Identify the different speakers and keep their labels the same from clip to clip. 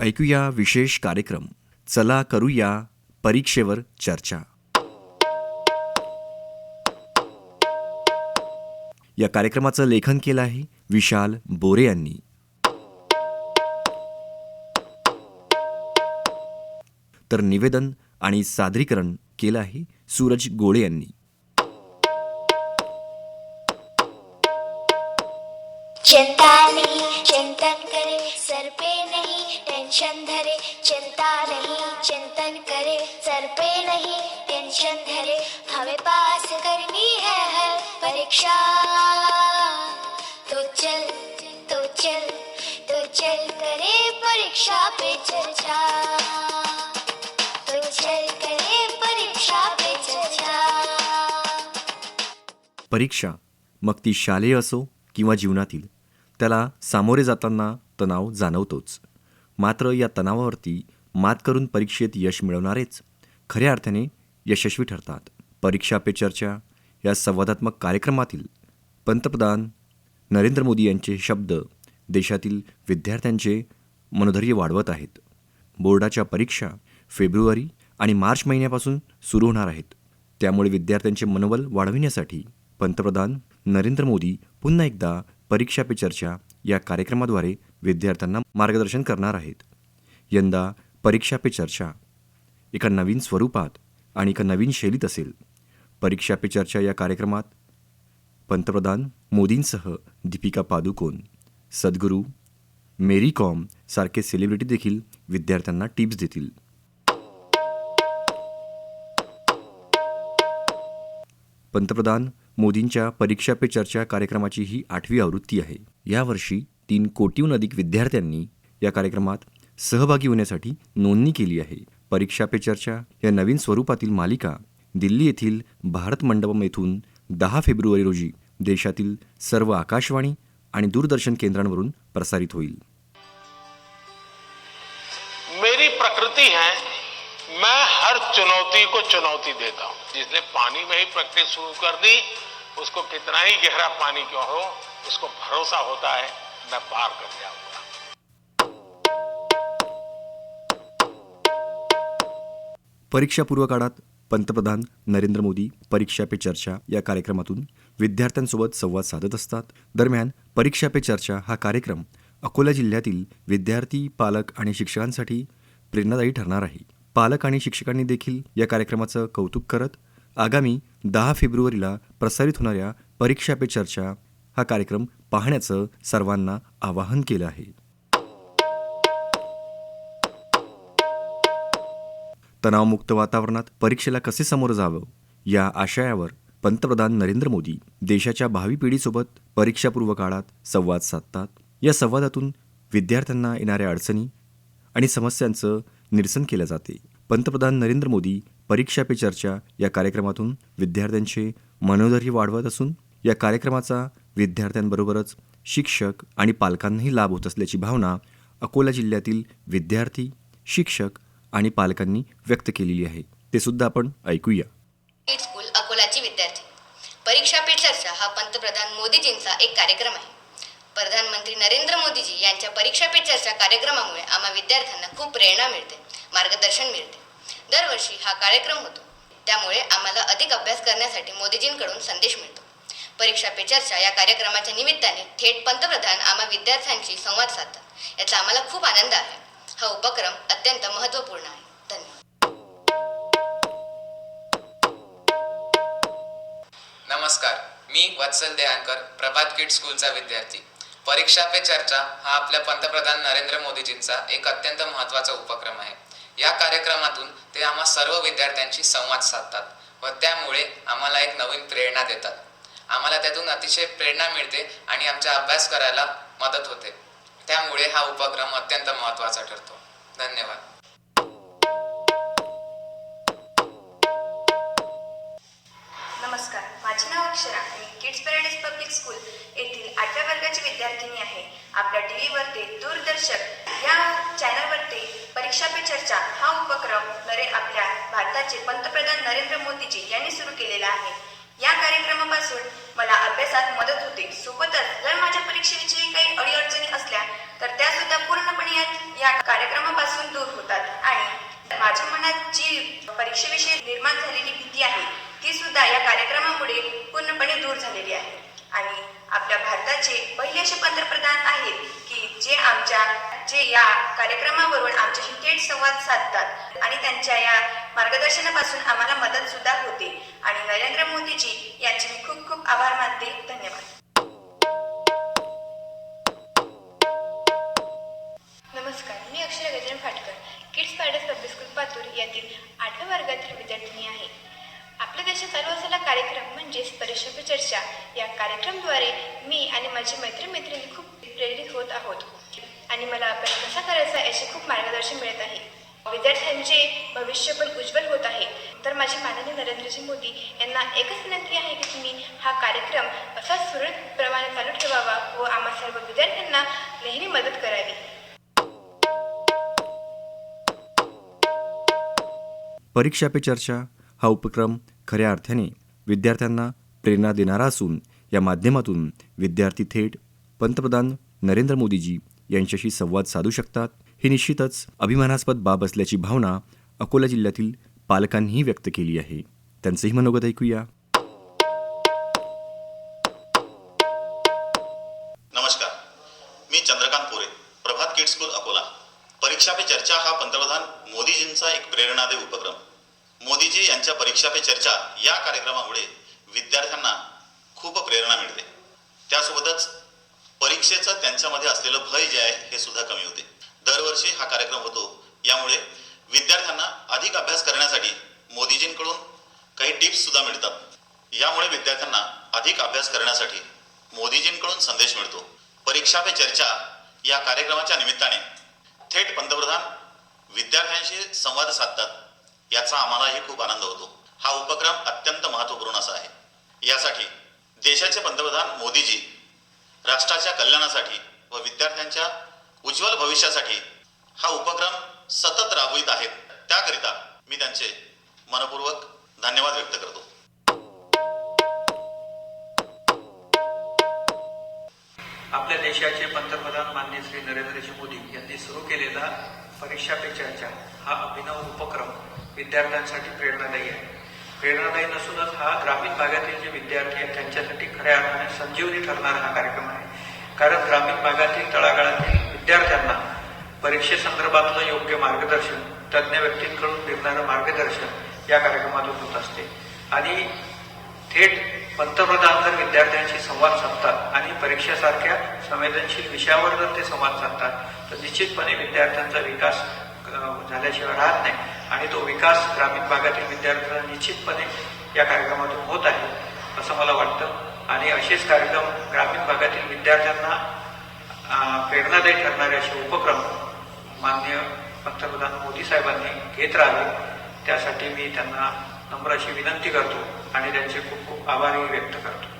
Speaker 1: ऐकूया विशेष कार्यक्रम. चला करूया परीक्षेवर चर्चा. या कार्यक्रमाचं लेखन केलं आहे विशाल बोरे यांनी. तर निवेदन आणि सादरीकरण केलं आहे सूरज गोळे यांनी.
Speaker 2: चिंता नहीं चिंतन करे सर पे नहीं टेंशन धरे चिंता नहीं चिंतन करे सर पे नहीं टेंशन धरे। हमें पास करनी है हर परीक्षा। तो चल तो चल तो चल करे परीक्षा पे चर्चा। तो चल करे परीक्षा पे चर्चा।
Speaker 1: परीक्षा मग ती शालेय असो किंवा जीवनातील त्याला सामोरे जाताना तणाव जाणवतोच. मात्र या तणावावरती मात करून परीक्षेत यश मिळवणारेच खऱ्या अर्थाने यशस्वी ठरतात. परीक्षा पे चर्चा या संवादात्मक कार्यक्रमातील पंतप्रधान नरेंद्र मोदी यांचे शब्द देशातील विद्यार्थ्यांचे मनोधैर्य वाढवत आहेत. बोर्डाच्या परीक्षा फेब्रुवारी आणि मार्च महिन्यापासून सुरू होणार आहेत. त्यामुळे विद्यार्थ्यांचे मनोबल वाढविण्यासाठी पंतप्रधान नरेंद्र मोदी पुन्हा एकदा परीक्षा पे चर्चा या कार्यक्रमाद्वारे विद्यार्थ्यांना मार्गदर्शन करणार आहेत. यंदा परीक्षा पे चर्चा. एका नवीन स्वरूपात आणि एका नवीन शैलीत असेल. परीक्षा पे चर्चा या कार्यक्रमात पंतप्रधान मोदींसह दीपिका पादुकोण सद्गुरू मेरी कॉम सारखे सेलिब्रिटी देखील विद्यार्थ्यांना टिप्स देतील. पंतप्रधान मोदींच्या परीक्षा पे चर्चा कार्यक्रमाची ही आठवी आवृत्ती आहे. यावर्षी तीन कोटीहून अधिक विद्यार्थ्यांनी या कार्यक्रमात सहभागी होण्यासाठी नोंदणी केली आहे. परीक्षा पे चर्चा या नवीन स्वरूपातील मालिका दिल्ली येथील भारत मंडपम येथून दहा फेब्रुवारी रोजी देशातील सर्व आकाशवाणी आणि दूरदर्शन केंद्रांवरून प्रसारित होईल.
Speaker 3: मेरी प्रकृती है मैं हर चुनौती को चुनौती देता हूं। जिसने पानी में ही प्रैक्टिस शुरू कर दी उसको कितना ही गहरा पानी क्यों हो उसको भरोसा होता है मैं पार कर जाऊंगा।
Speaker 1: परीक्षापूर्व काळात पंतप्रधान नरेंद्र मोदी परीक्षा पे चर्चा या कार्यक्रमातून विद्यार्थ्यांसोबत संवाद साधत असतात. दरम्यान परीक्षा पे चर्चा हा कार्यक्रम अकोला जिल्ह्यातील विद्यार्थी पालक आणि शिक्षकांसाठी प्रेरणादायी ठरणार आहे. पालक आणि शिक्षकांनी देखील या कार्यक्रमाचं कौतुक करत आगामी दहा फेब्रुवारीला प्रसारित होणाऱ्या परीक्षा पे चर्चा हा कार्यक्रम पाहण्याचं सर्वांना आवाहन केलं आहे. तणावमुक्त वातावरणात परीक्षेला कसे सामोरं जावं या आशयावर पंतप्रधान नरेंद्र मोदी देशाच्या भावी पिढीसोबत परीक्षापूर्व काळात संवाद साधतात. या संवादातून विद्यार्थ्यांना येणाऱ्या अडचणी आणि समस्यांचं निरसन केलं जाते. पंतप्रधान नरेंद्र मोदी परीक्षा पे चर्चा या कार्यक्रमातून विद्यार्थ्यांचे मनोधैर्य वाढवत असून या कार्यक्रमाचा विद्यार्थ्यांबरोबरच शिक्षक आणि पालकांनाही लाभ होत असल्याची भावना अकोला जिल्ह्यातील विद्यार्थी शिक्षक आणि पालकांनी व्यक्त केलेली आहे. ते सुद्धा आपण ऐकूया.
Speaker 4: स्कूल अकोलाची विद्यार्थी. परीक्षा पे चर्चा हा पंतप्रधान मोदीजींचा एक कार्यक्रम आहे. प्रधानमंत्री नरेंद्र मोदीजी यांच्या परीक्षा पे चर्चा कार्यक्रमामुळे आम्हा विद्यार्थ्यांना खूप प्रेरणा मिळते मार्गदर्शन मिळते. दरवर्षी हा कार्यक्रम होतो. त्यामुळे आम्हाला अधिक अभ्यास करण्यासाठी मोदीजींकडून संदेश मिळतो. परीक्षा पे चर्चा या कार्यक्रमाच्या निमित्ताने थेट पंतप्रधान आम्हा विद्यार्थ्यांशी संवाद साधतात. याचा आम्हाला खूप आनंद आहे. हा उपक्रम अत्यंत महत्त्वपूर्ण आहे. धन्यवाद.
Speaker 5: नमस्कार. मी वत्सल देहानकर प्रभात किड स्कूलचा विद्यार्थी. परीक्षा पे चर्चा हा आपल्या पंतप्रधान नरेंद्र मोदीजींचा एक अत्यंत महत्त्वाचा उपक्रम आहे. या कार्यक्रमातून ते आम्हा सर्व विद्यार्थ्यांशी संवाद साधतात व त्यामुळे आम्हाला एक नवीन प्रेरणा देतात. आम्हाला त्यातून अतिशय प्रेरणा मिळते आणि आमचा अभ्यास करायला मदत होते. त्यामुळे हा उपक्रम अत्यंत महत्त्वाचा ठरतो. धन्यवाद.
Speaker 6: नमस्कार. माझे नाव अक्षरा. मी किड्स पॅराडाईज पब्लिक स्कूल येथील आठव्या वर्गाची विद्यार्थिनी आहे. आपल्या टी व्हीवरती दूरदर्शक या चॅनलवरती परीक्षा पे चर्चा हा उपक्रम नरे आपल्या भारताचे पंतप्रधान नरेंद्र मोदीजी यांनी सुरू केलेला आहे. या कार्यक्रमापासून मला अभ्यासात मदत होते. सोबतच जर माझ्या परीक्षेविषयी काही अडीअडचणी असल्या तर त्या सुद्धा पूर्णपणे या- या कार्यक्रमापासून दूर होतात. आणि माझ्या मनात जी परीक्षेविषयी निर्माण झालेली सुद्धा या कार्यक्रमामुळे पूर्णपणे दूर झालेली आहे. आणि आपल्या भारताचे पहिले असे पंतप्रधान आहेत की जे आमच्या जे या कार्यक्रमावरून आमच्याशी थेट संवाद साधतात आणि त्यांच्या या मार्गदर्शनापासून आम्हाला मदत सुद्धा होते. आणि नरेंद्र मोदीजी यांचे मी खूप खूप आभार मानते. धन्यवाद. नमस्कार मी Akshara Gajanan Phatkar kids paradise public school Patur यातील आठव्या वर्गातील कार्यक्रम म्हणजेच परीक्षा चर्चा. या कार्यक्रमद्वारे मी आणि माझी मैत्रिणी खूप प्रेरित होत आहोत. आणि मला अभ्यास कसा करायचा याचे खूप मार्गदर्शन मिळत आहे. विद्यार्थ्यांचे भविष्य पण उज्ज्वल होत आहे. तर माझी माननीय नरेंद्रजी मोदी यांना एकच विनंती आहे की तुम्ही हा कार्यक्रम असा सुरळीत प्रमाणे चालू ठेवावा व आम्हा सर्व विद्यार्थ्यांना नेहमी मदत करावी.
Speaker 1: परीक्षा पे चर्चा हा उपक्रम खऱ्या अर्थाने विद्यार्थ्यांना प्रेरणा देणारा असून या माध्यमातून विद्यार्थी थेट पंतप्रधान नरेंद्र मोदीजी यांच्याशी संवाद साधू शकतात. ही निश्चितच अभिमानास्पद बाब असल्याची भावना अकोला जिल्ह्यातील पालकांनीही व्यक्त केली आहे. त्यांचंही मनोगत ऐकूया.
Speaker 7: त्यासोबतच परीक्षेचं त्यांच्यामध्ये असलेलं भय जे आहे हे सुद्धा कमी होते. दरवर्षी हा कार्यक्रम होतो. यामुळे विद्यार्थ्यांना अधिक अभ्यास करण्यासाठी मोदीजींकडून काही टिप्स सुद्धा मिळतात. यामुळे विद्यार्थ्यांना अधिक अभ्यास करण्यासाठी मोदीजींकडून संदेश मिळतो. परीक्षा पे चर्चा या कार्यक्रमाच्या निमित्ताने थेट पंतप्रधान विद्यार्थ्यांशी संवाद साधतात. याचा आम्हालाही खूप आनंद होतो. हा उपक्रम अत्यंत महत्त्वपूर्ण असा आहे. यासाठी देशाचे पंतप्रधान मोदीजी राष्ट्राच्या कल्याणासाठी व विद्यार्थ्यांच्या उज्ज्वल भविष्यासाठी हा उपक्रम सतत राबवित आहेत. त्याकरिता मी त्यांचे मनपूर्वक धन्यवाद व्यक्त करतो.
Speaker 8: आपल्या देशाचे पंतप्रधान मान्य श्री नरेंद्रजी मोदी यांनी सुरू केलेला परीक्षा पे चर्चा हा अभिनव उपक्रम विद्यार्थ्यांसाठी प्रेरणादायी आहे. प्रेरणादायी नसूनच हा ग्रामीण भागातील जे विद्यार्थी आहेत त्यांच्यासाठी खऱ्या अर्थाने संजीवनी ठरणारा हा कार्यक्रम आहे. कारण ग्रामीण भागातील तळागाळातील विद्यार्थ्यांना परीक्षेसंदर्भातलं योग्य मार्गदर्शन तज्ज्ञ व्यक्तींकडून मिळणारं मार्गदर्शन या कार्यक्रमातून होत असते. आणि थेट पंतप्रधान जर विद्यार्थ्यांशी संवाद साधतात आणि परीक्षेसारख्या संवेदनशील विषयावर जर ते संवाद साधतात तर निश्चितपणे विद्यार्थ्यांचा विकास झाल्याशिवाय राहत नाही. आणि तो विकास ग्रामीण भागातील विद्यार्थ्यांना निश्चितपणे या कार्यक्रमातून होत आहे असं मला वाटतं. आणि असेच कार्यक्रम ग्रामीण भागातील विद्यार्थ्यांना प्रेरणादायी ठरणारे असे उपक्रम मान्य पंतप्रधान मोदी साहेबांनी घेत राहावे. त्यासाठी मी त्यांना नम्र अशी विनंती करतो आणि त्यांचे खूप खूप आभारही व्यक्त करतो.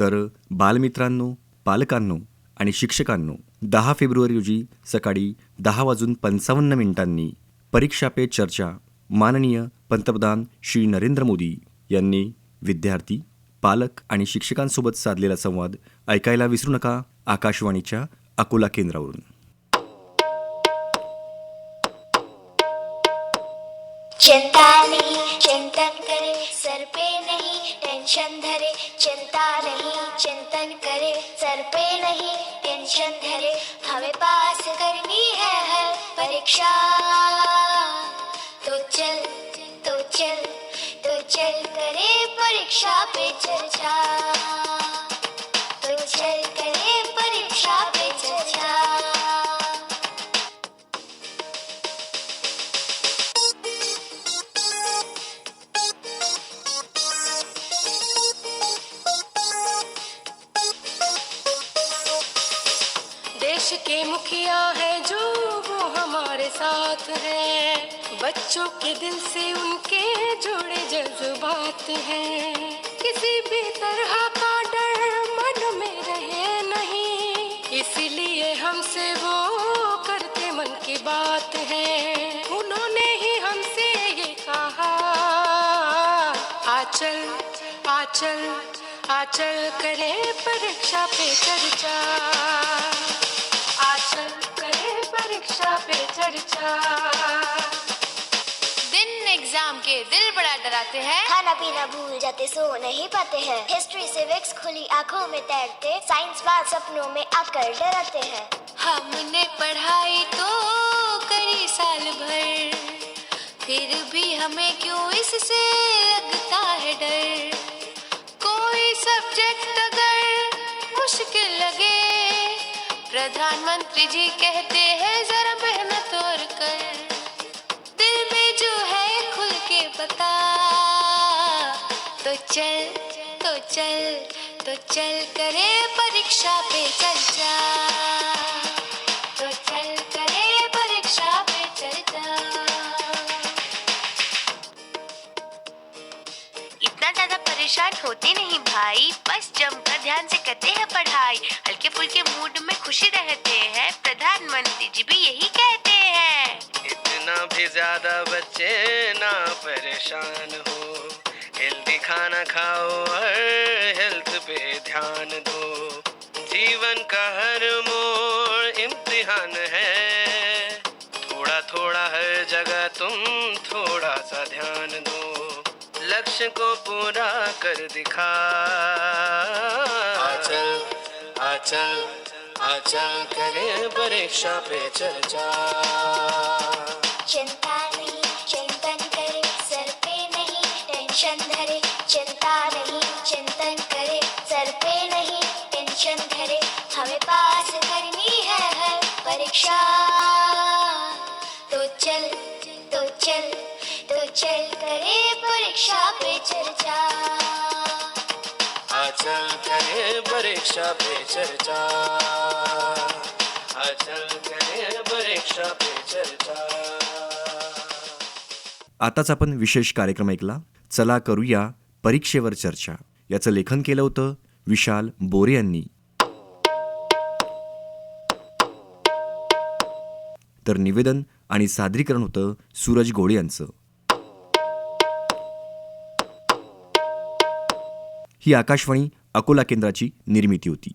Speaker 1: तर बालमित्रांनो पालकांनो आणि शिक्षकांनो दहा फेब्रुवारी रोजी सकाळी दहा वाजून पंचावन्न मिनिटांनी परीक्षा पे चर्चा माननीय पंतप्रधान श्री नरेंद्र मोदी यांनी विद्यार्थी पालक आणि शिक्षकांसोबत साधलेला संवाद ऐकायला विसरू नका आकाशवाणीच्या अकोला केंद्रावरून.
Speaker 2: चिंता नहीं चिंतन करे सर पे नहीं टेंशन धरे चिंता नहीं चिंतन करे सर पे नहीं टेंशन धरे हमें पास करनी है हर परीक्षा तो चल परीक्षा पे चर्चा। तो चल करे परीक्षा पे चर्चा।
Speaker 9: देश के मुखिया है जो वो हमारे साथ है। बच्चों के दिल से उनके जुड़े जज्बात हैं। किसी भी तरह का डर मन में रहे नहीं। इसलिए हमसे वो करते मन की बात है। उन्होंने ही हमसे ये कहा, आचल आचल आचल करे परीक्षा पे चर्चा। आचल करे परीक्षा पे चर्चा।
Speaker 4: एग्ज़ाम के दिल बड़ा डराते हैं।
Speaker 2: खाना पीना भूल जाते सो नहीं पाते हैं। हिस्ट्री सिविक्स खुली आँखों में तैरते साइंस बात सपनों में आकर डराते हैं।
Speaker 4: हमने पढ़ाई तो करी साल भर फिर भी हमें क्यों इससे लगता है डर? कोई सब्जेक्ट अगर मुश्किल लगे प्रधानमंत्री जी कहते हैं चल तो चल तो चल करे परीक्षा पे चर्चा। तो चल करे परीक्षा पे चर्चा।
Speaker 10: इतना ज़्यादा परेशान होते नहीं भाई, बस जमकर ध्यान से करते हैं पढ़ाई। हल्के फुल्के मूड में खुशी रहते हैं, प्रधानमंत्री जी भी यही कहते हैं।
Speaker 11: इतना भी ज़्यादा बच्चे ना परेशान हो। खाना खाओ और हेल्थ पे ध्यान दो। जीवन का हर मोड़ इम्तिहान है। थोड़ा थोड़ा हर जगह तुम थोड़ा सा ध्यान दो। लक्ष्य को पूरा कर दिखा। आचल आचल आचल करे परीक्षा पे चर्चा।
Speaker 2: चिंता नहीं चिंतन करे सर पे नहीं टेंशन धरे। चिंता नहीं चिंतन करे सर पे नहीं टेंशन धरे. हमें पास करनी है हर परीक्षा. तो चल तो चल तो चल करे परीक्षा पे चर्चा.
Speaker 11: आचल करे परीक्षा पे चर्चा. आचल करे परीक्षा पे चर्चा.
Speaker 1: आताच आपण विशेष कार्यक्रम ऐकला. चला करूया परीक्षेवर चर्चा. याचं लेखन केलं होतं विशाल बोरे यांनी. तर निवेदन आणि सादरीकरण होतं सूरज गोळे यांचं. ही आकाशवाणी अकोला केंद्राची निर्मिती होती.